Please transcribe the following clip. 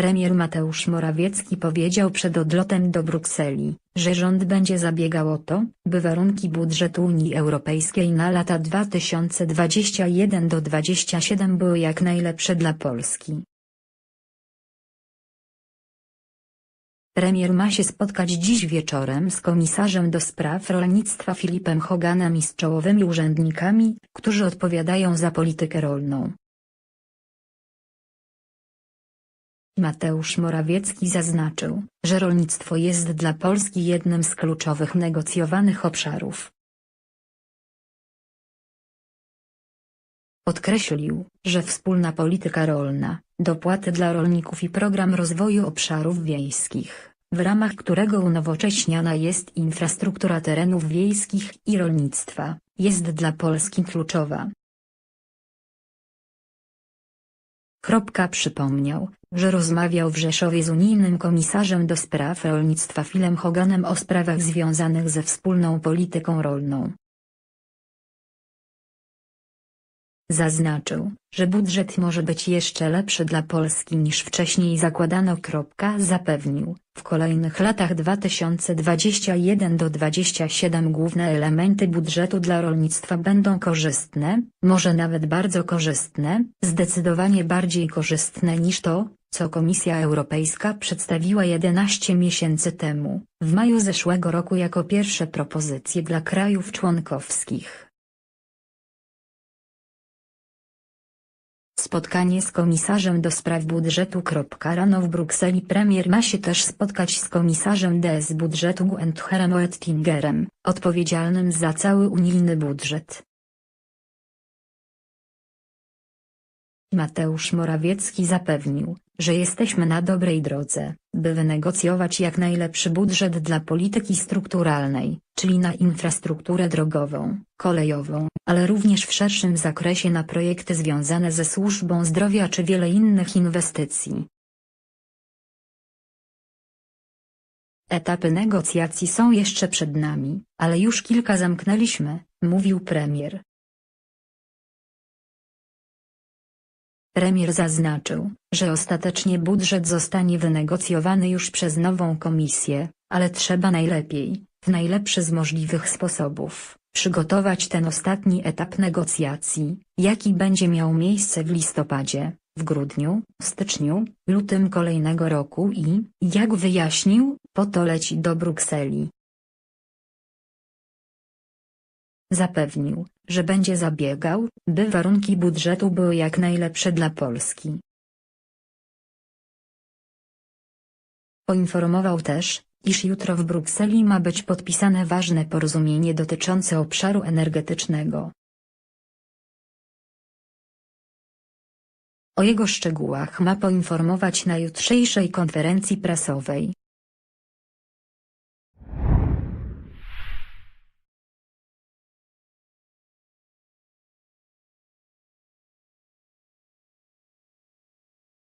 Premier Mateusz Morawiecki powiedział przed odlotem do Brukseli, że rząd będzie zabiegał o to, by warunki budżetu Unii Europejskiej na lata 2021 do 2027 były jak najlepsze dla Polski. Premier ma się spotkać dziś wieczorem z komisarzem do spraw rolnictwa Filipem Hoganem i z czołowymi urzędnikami, którzy odpowiadają za politykę rolną. Mateusz Morawiecki zaznaczył, że rolnictwo jest dla Polski jednym z kluczowych negocjowanych obszarów. Podkreślił, że wspólna polityka rolna, dopłaty dla rolników i program rozwoju obszarów wiejskich, w ramach którego unowocześniana jest infrastruktura terenów wiejskich i rolnictwa, jest dla Polski kluczowa. Kropka przypomniał, że rozmawiał w Rzeszowie z unijnym komisarzem do spraw rolnictwa Filem Hoganem o sprawach związanych ze wspólną polityką rolną. Zaznaczył, że budżet może być jeszcze lepszy dla Polski niż wcześniej zakładano. Zapewnił, w kolejnych latach 2021 do 2027 główne elementy budżetu dla rolnictwa będą korzystne, może nawet bardzo korzystne, zdecydowanie bardziej korzystne niż to, co Komisja Europejska przedstawiła 11 miesięcy temu, w maju zeszłego roku jako pierwsze propozycje dla krajów członkowskich. Spotkanie z komisarzem do spraw budżetu. Rano w Brukseli premier ma się też spotkać z komisarzem DS budżetu Guentherem Oettingerem, odpowiedzialnym za cały unijny budżet. Mateusz Morawiecki zapewnił, że jesteśmy na dobrej drodze, by wynegocjować jak najlepszy budżet dla polityki strukturalnej, czyli na infrastrukturę drogową, kolejową, ale również w szerszym zakresie na projekty związane ze służbą zdrowia czy wiele innych inwestycji. Etapy negocjacji są jeszcze przed nami, ale już kilka zamknęliśmy, mówił premier. Premier zaznaczył, że ostatecznie budżet zostanie wynegocjowany już przez nową komisję, ale trzeba najlepiej, w najlepszy z możliwych sposobów, przygotować ten ostatni etap negocjacji, jaki będzie miał miejsce w listopadzie, w grudniu, styczniu, lutym kolejnego roku i, jak wyjaśnił, po to leci do Brukseli. Zapewnił, że będzie zabiegał, by warunki budżetu były jak najlepsze dla Polski. Poinformował też, iż jutro w Brukseli ma być podpisane ważne porozumienie dotyczące obszaru energetycznego. O jego szczegółach ma poinformować na jutrzejszej konferencji prasowej.